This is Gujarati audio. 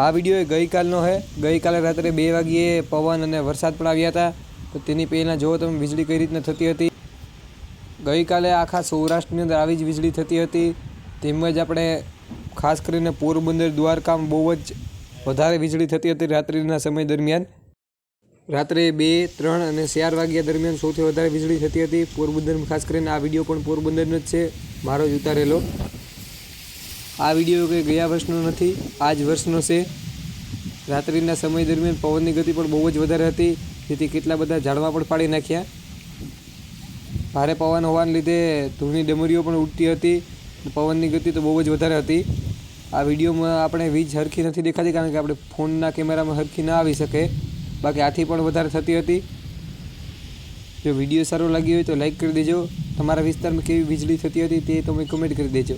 આ વીડિયો એ ગઈકાલનો છે ગઈકાલે રાત્રે બે વાગ્યે પવન અને વરસાદ પણ આવ્યા હતા. તો તેની પહેલાં જુઓ તમે વીજળી કઈ રીતના થતી હતી? ગઈકાલે આખા સૌરાષ્ટ્રની અંદર આવી જ વીજળી થતી હતી. તેમજ આપણે ખાસ કરીને પોરબંદર, દ્વારકામાં બહુ જ વધારે વીજળી થતી હતી રાત્રિના સમય દરમિયાન. રાત્રે બે, ત્રણ અને ચાર વાગ્યા દરમિયાન સૌથી વધારે વીજળી થતી હતી. પોરબંદરમાં ખાસ કરીને આ વીડિયો પણ પોરબંદરનો જ છે. મારો જ ઉતારેલો. આ વીડિયો કંઈ ગયા વર્ષનો નથી આ જ વર્ષનો છે. રાત્રિના સમય દરમિયાન પવનની ગતિ પણ બહુ જ વધારે હતી જેથી કેટલા બધા ઝાડવા પણ પાડી નાખ્યા. ભારે પવન હોવાને લીધે ધૂળની ડમરીઓ પણ ઉડતી હતી પવનની ગતિ તો બહુ જ વધારે હતી. આ વિડીયોમાં આપણે વીજ હરખી નથી દેખાતી, કારણ કે આપણે ફોનના કેમેરામાં હરખી ના આવી શકે. બાકી આથી પણ વધારે થતી હતી. જો વીડિયો સારો લાગ્યો હોય તો લાઈક કરી દેજો. તમારા વિસ્તારમાં કેવી વીજળી થતી હતી તે તમે કમેન્ટ કરી દેજો.